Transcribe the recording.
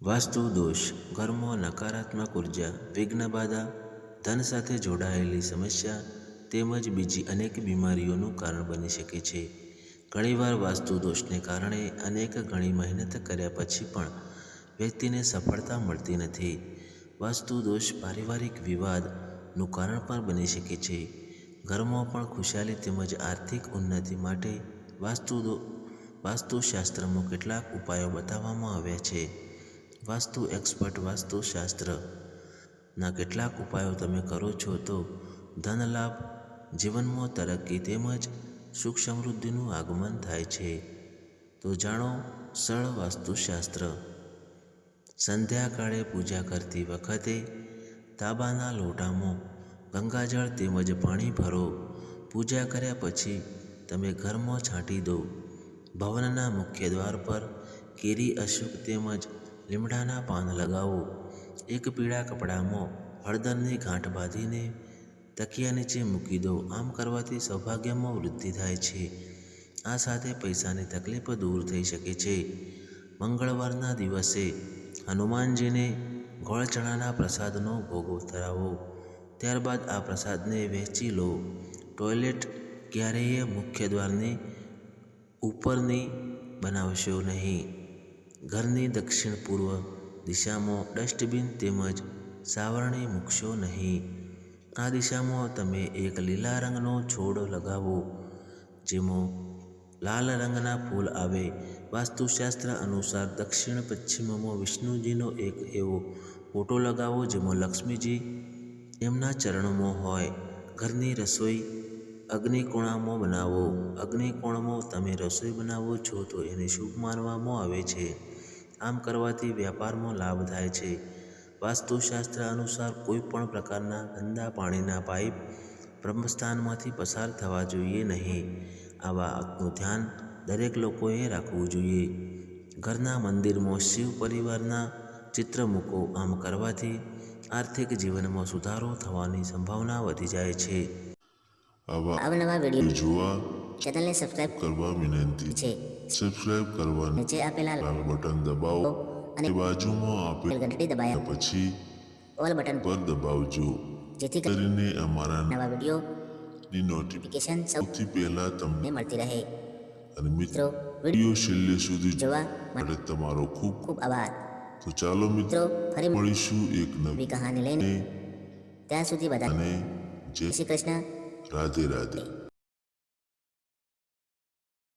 વાસ્તુ દોષ ઘરમાં નકારાત્મક ઊર્જા વિઘ્ન બાધા ધન સાથે જોડાયેલી સમસ્યા તેમજ બીજી અનેક બીમારીઓનું કારણ બની શકે છે. ઘણીવાર વાસ્તુ દોષને કારણે અનેક ઘણી મહેનત કર્યા પછી પણ વ્યક્તિને સફળતા મળતી નથી. વાસ્તુ દોષ પારિવારિક વિવાદનું કારણ પણ બની શકે છે. ઘરમાં પણ ખુશાલી તેમજ આર્થિક ઉન્નતિ માટે વાસ્તુ વાસ્તુશાસ્ત્રમાં કેટલાક ઉપાયો બતાવવામાં આવ્યા છે. વાસ્તુ એક્સપર્ટ વાસ્તુશાસ્ત્રના કેટલાક ઉપાયો તમે કરો છો તો ધન લાભ જીવનમાં તરક્કી તેમજ સુખ સમૃદ્ધિનું આગમન થાય છે. તો જાણો, સરળ વાસ્તુશાસ્ત્ર. સંધ્યાકાળે પૂજા કરતી વખતે તાંબાના લોટામાં ગંગાજળ તેમજ પાણી ભરો. પૂજા કર્યા પછી તમે ઘરમાં છાંટી દો. ભવનના મુખ્ય દ્વાર પર કેરી અશુક તેમજ લીમડાના પાન લગાવો. એક પીળા કપડામાં હળદરની ગાંઠ બાંધીને તકિયા નીચે મૂકી દો. આમ કરવાથી સૌભાગ્યમાં વૃદ્ધિ થાય છે. આ સાથે પૈસાની તકલીફ દૂર થઈ શકે છે. મંગળવારના દિવસે હનુમાનજીને ગોળ ચણાના પ્રસાદનો ભોગ ધરાવો ત્યારબાદ આ પ્રસાદને વહેંચી લો. ટોયલેટ ક્યારેય મુખ્ય દ્વારની ઉપરની બનાવશો નહીં. ઘરની દક્ષિણ પૂર્વ દિશામાં ડસ્ટબિન તેમજ સાવરણી મૂકશો નહીં. આ દિશામાં તમે એક લીલા રંગનો છોડ લગાવો, જેમાં લાલ રંગના ફૂલ આવે. વાસ્તુશાસ્ત્ર અનુસાર દક્ષિણ પશ્ચિમમાં વિષ્ણુજીનો એક એવો ફોટો લગાવો, જેમાં લક્ષ્મીજી એમના ચરણમાં હોય. ઘરની રસોઈ અગ્નિકોણામાં બનાવો. અગ્નિકોણમાં તમે રસોઈ બનાવો છો તો એને શુભ માનવામાં આવે છે. આમ કરવાથી વ્યાપારમાં લાભ થાય છે. વાસ્તુશાસ્ત્ર અનુસાર કોઈ પણ પ્રકારના ગંદા પાણીના પાઇપ બ્રહ્મસ્થાનમાંથી પસાર થવા જોઈએ નહીં. આવા વાતનું ધ્યાન દરેક લોકોએ રાખવું જોઈએ. ઘરના મંદિરમાં શિવ પરિવારના ચિત્ર મૂકો આમ કરવાથી આર્થિક જીવનમાં સુધારો થવાની સંભાવના વધી જાય છે. આવા અવનવા વીડિયો જોવા ચેનલને સબસ્ક્રાઇબ કરવા વિનંતી. છે સબસ્ક્રાઇબ કરવાનું નીચે આપેલા લાલ બટન દબાવો અને બાજુમાં આપેલ ઘંટડી દબાયા. પછી ઓલ બટન પર દબાવજો. જેથી કરીને અમારા નવા વિડીયોની ની નોટિફિકેશન સૌથી પહેલા તમને મળતી રહે. અને મિત્રો વીડિયો વીડિયો છેલ્લે સુધી જોવા માટે તમારો ખૂબ ખૂબ આભાર. તો ચાલો મિત્રો ફરી મળીશું એક નવી કહાની લઈને. ત્યાં સુધી બધાને જય શ્રી કૃષ્ણ. રાધે રાધે.